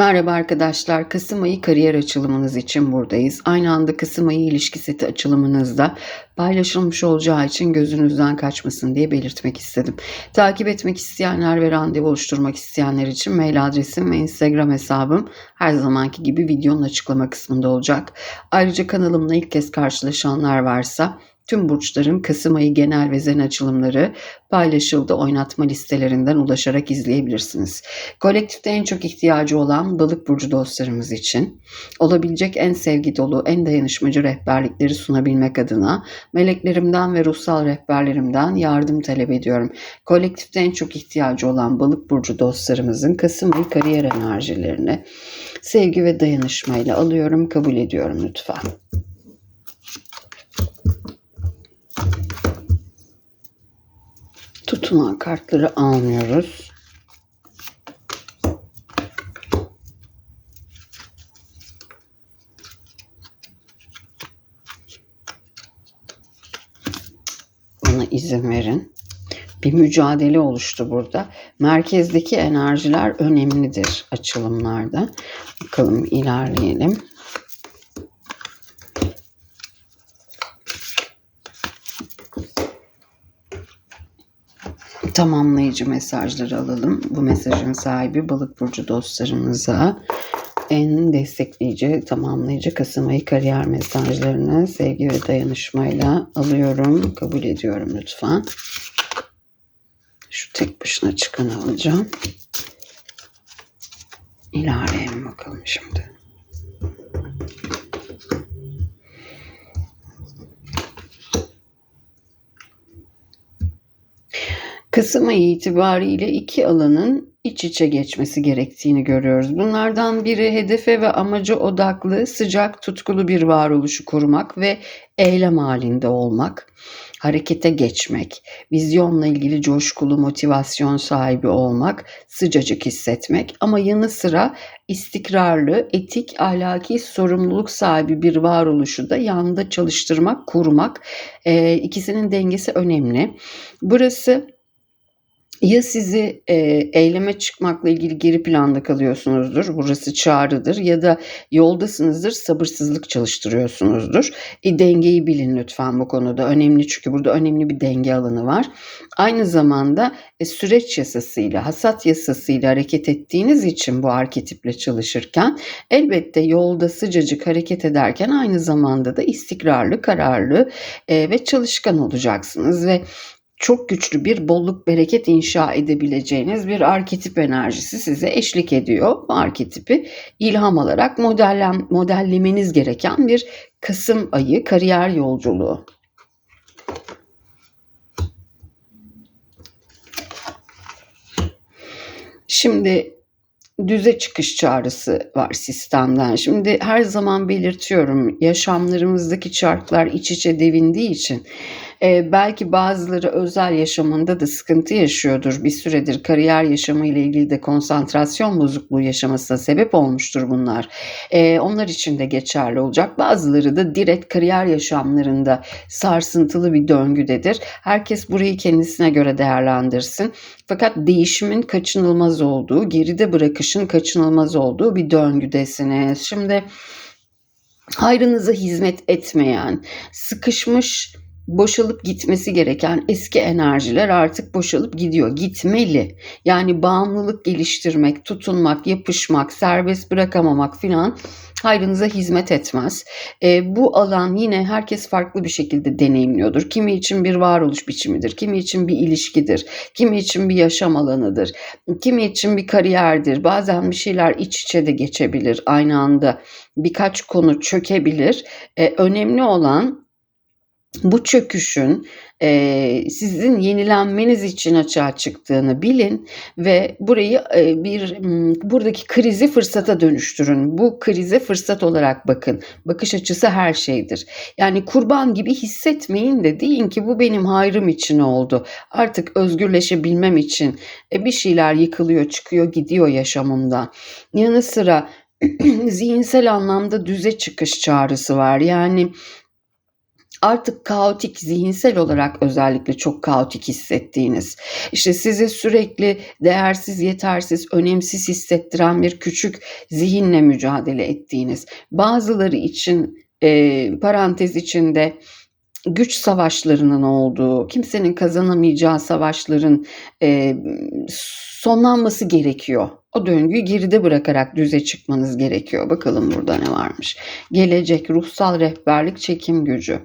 Merhaba arkadaşlar. Kasım ayı kariyer açılımınız için buradayız. Aynı anda Kasım ayı ilişki seti açılımınızda paylaşılmış olacağı için gözünüzden kaçmasın diye belirtmek istedim. Takip etmek isteyenler ve randevu oluşturmak isteyenler için mail adresim ve Instagram hesabım her zamanki gibi videonun açıklama kısmında olacak. Ayrıca kanalımla ilk kez karşılaşanlar varsa tüm burçların Kasım ayı genel ve zen açılımları paylaşıldı oynatma listelerinden ulaşarak izleyebilirsiniz. Kolektifte en çok ihtiyacı olan balık burcu dostlarımız için olabilecek en sevgi dolu, en dayanışmacı rehberlikleri sunabilmek adına meleklerimden ve ruhsal rehberlerimden yardım talep ediyorum. Kolektifte en çok ihtiyacı olan balık burcu dostlarımızın Kasım ayı kariyer enerjilerini sevgi ve dayanışmayla alıyorum, kabul ediyorum lütfen. Tutunan kartları almıyoruz. Bana izin verin. Bir mücadele oluştu burada. Merkezdeki enerjiler önemlidir açılımlarda. Bakalım ilerleyelim. Tamamlayıcı mesajları alalım. Bu mesajın sahibi balık burcu dostlarımıza en destekleyici, tamamlayıcı Kasım ayı kariyer mesajlarını sevgi ve dayanışmayla alıyorum. Kabul ediyorum lütfen. Şu tek başına çıkanı alacağım. İlerleyelim bakalım şimdi. Kasım itibariyle iki alanın iç içe geçmesi gerektiğini görüyoruz. Bunlardan biri hedefe ve amaca odaklı, sıcak, tutkulu bir varoluşu kurmak ve eylem halinde olmak, harekete geçmek, vizyonla ilgili coşkulu motivasyon sahibi olmak, sıcacık hissetmek ama yanı sıra istikrarlı, etik, ahlaki sorumluluk sahibi bir varoluşu da yanında çalıştırmak, kurmak. E, ikisinin dengesi önemli. Burası ya sizi e, eyleme çıkmakla ilgili geri planda kalıyorsunuzdur. Burası çağrıdır ya da yoldasınızdır sabırsızlık çalıştırıyorsunuzdur. E, dengeyi bilin lütfen bu konuda. Önemli çünkü burada önemli bir denge alanı var. Aynı zamanda e, süreç yasasıyla, hasat yasasıyla hareket ettiğiniz için bu arketiple çalışırken elbette yolda sıcacık hareket ederken aynı zamanda da istikrarlı, kararlı e, ve çalışkan olacaksınız ve çok güçlü bir bolluk bereket inşa edebileceğiniz bir arketip enerjisi size eşlik ediyor. Bu arketipi ilham alarak modellem, modellemeniz gereken bir Kasım ayı kariyer yolculuğu. Şimdi düze çıkış çağrısı var sistemden. Şimdi her zaman belirtiyorum yaşamlarımızdaki çarklar iç içe devindiği için e, belki bazıları özel yaşamında da sıkıntı yaşıyordur. Bir süredir kariyer yaşamı ile ilgili de konsantrasyon bozukluğu yaşamasına sebep olmuştur bunlar. E, onlar için de geçerli olacak. Bazıları da direkt kariyer yaşamlarında sarsıntılı bir döngüdedir. Herkes burayı kendisine göre değerlendirsin. Fakat değişimin kaçınılmaz olduğu, geride bırakışın kaçınılmaz olduğu bir döngüdesiniz. Şimdi hayrınıza hizmet etmeyen, sıkışmış boşalıp gitmesi gereken eski enerjiler artık boşalıp gidiyor. Gitmeli. Yani bağımlılık geliştirmek, tutunmak, yapışmak, serbest bırakamamak filan hayrınıza hizmet etmez. E, bu alan yine herkes farklı bir şekilde deneyimliyordur. Kimi için bir varoluş biçimidir, kimi için bir ilişkidir, kimi için bir yaşam alanıdır, kimi için bir kariyerdir. Bazen bir şeyler iç içe de geçebilir aynı anda. Birkaç konu çökebilir. E, önemli olan bu çöküşün e, sizin yenilenmeniz için açığa çıktığını bilin ve burayı e, bir buradaki krizi fırsata dönüştürün. Bu krize fırsat olarak bakın. Bakış açısı her şeydir. Yani kurban gibi hissetmeyin de deyin ki bu benim hayrım için oldu. Artık özgürleşebilmem için e, bir şeyler yıkılıyor, çıkıyor, gidiyor yaşamımda. Yanı sıra zihinsel anlamda düze çıkış çağrısı var. Yani artık kaotik, zihinsel olarak özellikle çok kaotik hissettiğiniz, işte sizi sürekli değersiz, yetersiz, önemsiz hissettiren bir küçük zihinle mücadele ettiğiniz, bazıları için e, parantez içinde güç savaşlarının olduğu, kimsenin kazanamayacağı savaşların e, sonlanması gerekiyor. O döngüyü geride bırakarak düze çıkmanız gerekiyor. Bakalım burada ne varmış. Gelecek, ruhsal rehberlik, çekim gücü.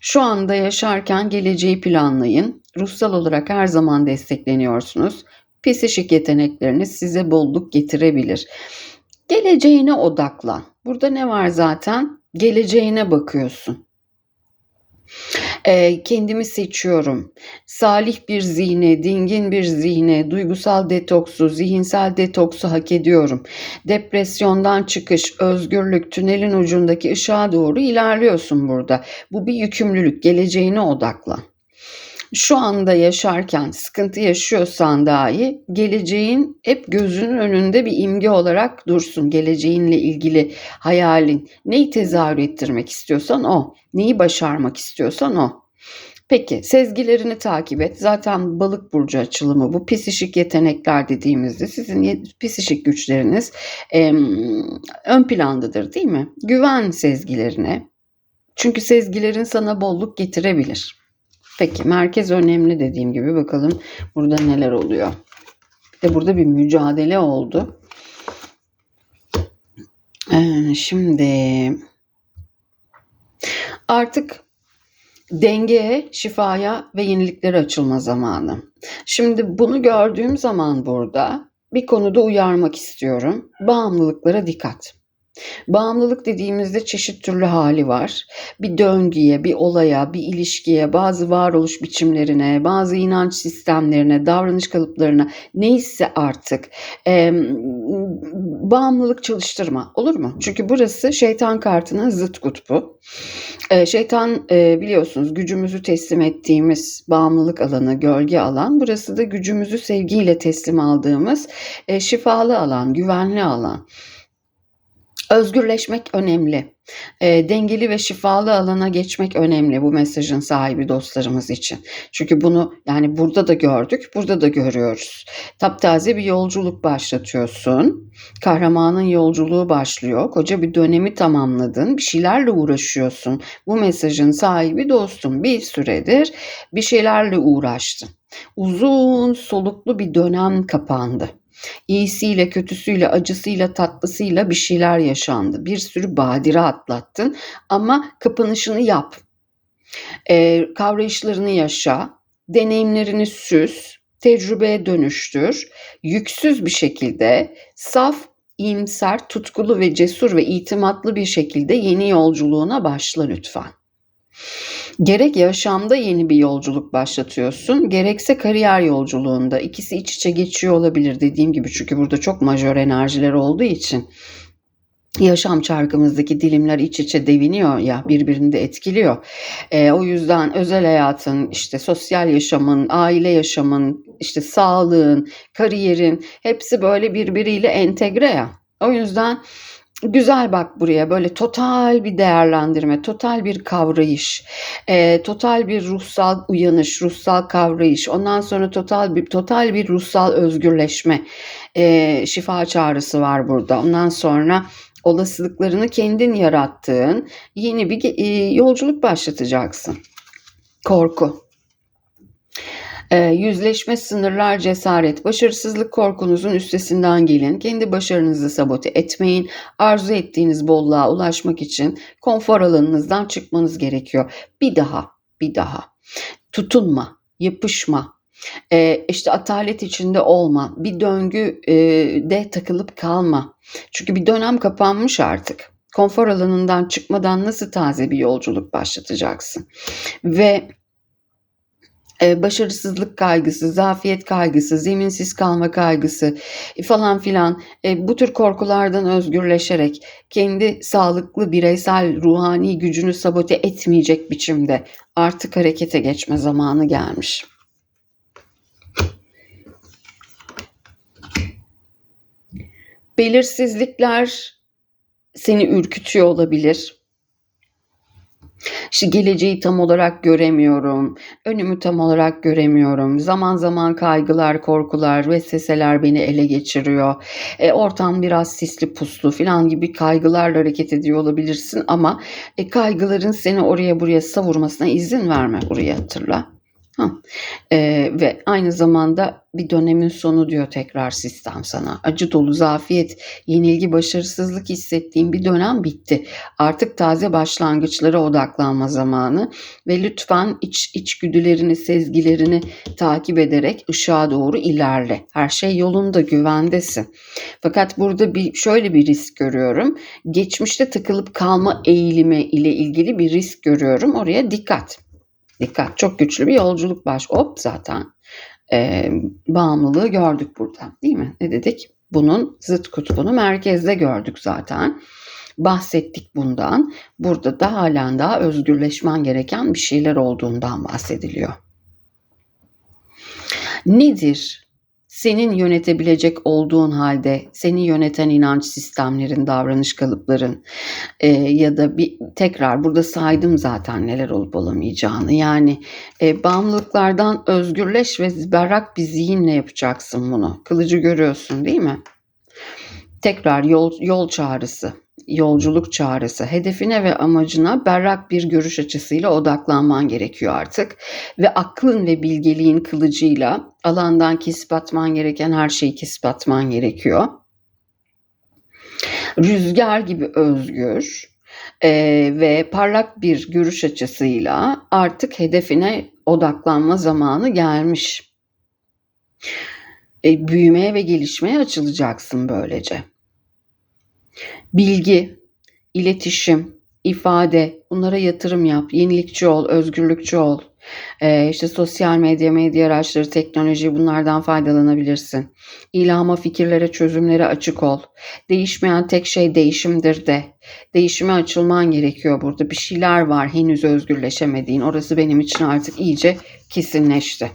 Şu anda yaşarken geleceği planlayın. Ruhsal olarak her zaman destekleniyorsunuz. Psişik yetenekleriniz size bolluk getirebilir. Geleceğine odaklan. Burada ne var zaten? Geleceğine bakıyorsun. Eee, kendimi seçiyorum. Salih bir zihne, dingin bir zihne, duygusal detoksu, zihinsel detoksu hak ediyorum. Depresyondan çıkış, özgürlük, tünelin ucundaki ışığa doğru ilerliyorsun burada. Bu bir yükümlülük, geleceğine odaklan şu anda yaşarken sıkıntı yaşıyorsan dahi geleceğin hep gözünün önünde bir imge olarak dursun. Geleceğinle ilgili hayalin neyi tezahür ettirmek istiyorsan o, neyi başarmak istiyorsan o. Peki sezgilerini takip et. Zaten balık burcu açılımı bu. Psişik yetenekler dediğimizde sizin psişik güçleriniz e, ön plandadır değil mi? Güven sezgilerine. Çünkü sezgilerin sana bolluk getirebilir. Peki merkez önemli dediğim gibi bakalım burada neler oluyor. Bir de burada bir mücadele oldu. Ee, şimdi artık dengeye, şifaya ve yeniliklere açılma zamanı. Şimdi bunu gördüğüm zaman burada bir konuda uyarmak istiyorum. Bağımlılıklara dikkat. Bağımlılık dediğimizde çeşit türlü hali var. Bir döngüye, bir olaya, bir ilişkiye, bazı varoluş biçimlerine, bazı inanç sistemlerine, davranış kalıplarına neyse artık e, bağımlılık çalıştırma olur mu? Çünkü burası şeytan kartının zıt kutbu. E, şeytan e, biliyorsunuz gücümüzü teslim ettiğimiz bağımlılık alanı, gölge alan. Burası da gücümüzü sevgiyle teslim aldığımız e, şifalı alan, güvenli alan. Özgürleşmek önemli. E, dengeli ve şifalı alana geçmek önemli bu mesajın sahibi dostlarımız için. Çünkü bunu yani burada da gördük, burada da görüyoruz. Taptaze bir yolculuk başlatıyorsun. Kahramanın yolculuğu başlıyor. Koca bir dönemi tamamladın. Bir şeylerle uğraşıyorsun. Bu mesajın sahibi dostum bir süredir bir şeylerle uğraştın. Uzun soluklu bir dönem kapandı. İyisiyle, kötüsüyle, acısıyla, tatlısıyla bir şeyler yaşandı. Bir sürü badire atlattın ama kapanışını yap. E, kavrayışlarını yaşa, deneyimlerini süs, tecrübeye dönüştür. Yüksüz bir şekilde saf, iyimser, tutkulu ve cesur ve itimatlı bir şekilde yeni yolculuğuna başla lütfen. Gerek yaşamda yeni bir yolculuk başlatıyorsun, gerekse kariyer yolculuğunda. ikisi iç içe geçiyor olabilir dediğim gibi çünkü burada çok majör enerjiler olduğu için yaşam çarkımızdaki dilimler iç içe deviniyor ya birbirini de etkiliyor. E, o yüzden özel hayatın, işte sosyal yaşamın, aile yaşamın, işte sağlığın, kariyerin hepsi böyle birbiriyle entegre ya. O yüzden Güzel bak buraya böyle total bir değerlendirme, total bir kavrayış, e, total bir ruhsal uyanış, ruhsal kavrayış, ondan sonra total bir total bir ruhsal özgürleşme, e, şifa çağrısı var burada. Ondan sonra olasılıklarını kendin yarattığın yeni bir e, yolculuk başlatacaksın. Korku. E, yüzleşme, sınırlar, cesaret, başarısızlık korkunuzun üstesinden gelin. Kendi başarınızı sabote etmeyin. Arzu ettiğiniz bolluğa ulaşmak için konfor alanınızdan çıkmanız gerekiyor. Bir daha, bir daha. Tutunma, yapışma, ee, işte atalet içinde olma, bir döngü e, de takılıp kalma. Çünkü bir dönem kapanmış artık. Konfor alanından çıkmadan nasıl taze bir yolculuk başlatacaksın? Ve e, başarısızlık kaygısı, zafiyet kaygısı, zeminsiz kalma kaygısı e, falan filan e, bu tür korkulardan özgürleşerek kendi sağlıklı bireysel ruhani gücünü sabote etmeyecek biçimde artık harekete geçme zamanı gelmiş. Belirsizlikler seni ürkütüyor olabilir İşte geleceği tam olarak göremiyorum, önümü tam olarak göremiyorum. Zaman zaman kaygılar, korkular, vesveseler beni ele geçiriyor. E, ortam biraz sisli puslu falan gibi kaygılarla hareket ediyor olabilirsin ama e, kaygıların seni oraya buraya savurmasına izin verme buraya hatırla. Hah. Eee, ve aynı zamanda bir dönemin sonu diyor tekrar sistem sana. Acı dolu, zafiyet, yenilgi, başarısızlık hissettiğin bir dönem bitti. Artık taze başlangıçlara odaklanma zamanı ve lütfen iç içgüdülerini, sezgilerini takip ederek ışığa doğru ilerle. Her şey yolunda, güvendesin. Fakat burada bir şöyle bir risk görüyorum. Geçmişte takılıp kalma eğilimi ile ilgili bir risk görüyorum. Oraya dikkat. Dikkat çok güçlü bir yolculuk baş. Hop zaten e, bağımlılığı gördük burada değil mi? Ne dedik? Bunun zıt kutbunu merkezde gördük zaten. Bahsettik bundan. Burada da halen daha özgürleşmen gereken bir şeyler olduğundan bahsediliyor. Nedir senin yönetebilecek olduğun halde seni yöneten inanç sistemlerin, davranış kalıpların e, ya da bir tekrar burada saydım zaten neler olup olamayacağını. Yani e, bağımlılıklardan özgürleş ve berrak bir zihinle yapacaksın bunu. Kılıcı görüyorsun değil mi? Tekrar yol, yol çağrısı yolculuk çağrısı, hedefine ve amacına berrak bir görüş açısıyla odaklanman gerekiyor artık. Ve aklın ve bilgeliğin kılıcıyla alandan kesip atman gereken her şeyi kesip atman gerekiyor. Rüzgar gibi özgür e, ve parlak bir görüş açısıyla artık hedefine odaklanma zamanı gelmiş. E, büyümeye ve gelişmeye açılacaksın böylece bilgi, iletişim, ifade, bunlara yatırım yap, yenilikçi ol, özgürlükçü ol. Ee, işte sosyal medya, medya araçları, teknoloji bunlardan faydalanabilirsin. İlhama, fikirlere, çözümlere açık ol. Değişmeyen tek şey değişimdir de. Değişime açılman gerekiyor burada. Bir şeyler var henüz özgürleşemediğin. Orası benim için artık iyice kesinleşti.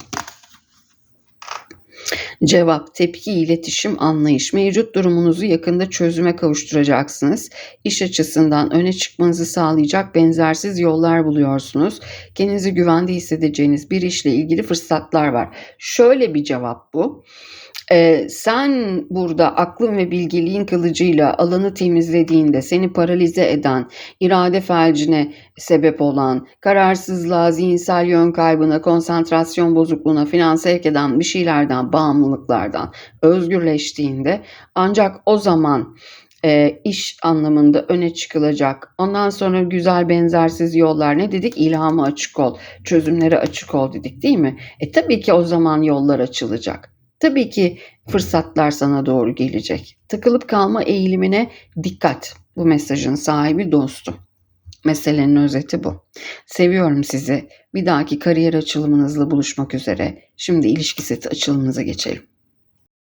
Cevap, tepki, iletişim, anlayış. Mevcut durumunuzu yakında çözüme kavuşturacaksınız. İş açısından öne çıkmanızı sağlayacak benzersiz yollar buluyorsunuz. Kendinizi güvende hissedeceğiniz bir işle ilgili fırsatlar var. Şöyle bir cevap bu. Ee, sen burada aklın ve bilgeliğin kılıcıyla alanı temizlediğinde seni paralize eden, irade felcine sebep olan, kararsızlığa, zihinsel yön kaybına, konsantrasyon bozukluğuna, finans sevk eden bir şeylerden, bağımlılıklardan özgürleştiğinde ancak o zaman e, iş anlamında öne çıkılacak. Ondan sonra güzel benzersiz yollar ne dedik? İlhama açık ol, çözümlere açık ol dedik değil mi? E tabii ki o zaman yollar açılacak. Tabii ki fırsatlar sana doğru gelecek. Takılıp kalma eğilimine dikkat. Bu mesajın sahibi dostum. Meselenin özeti bu. Seviyorum sizi. Bir dahaki kariyer açılımınızla buluşmak üzere. Şimdi ilişki seti açılımınıza geçelim.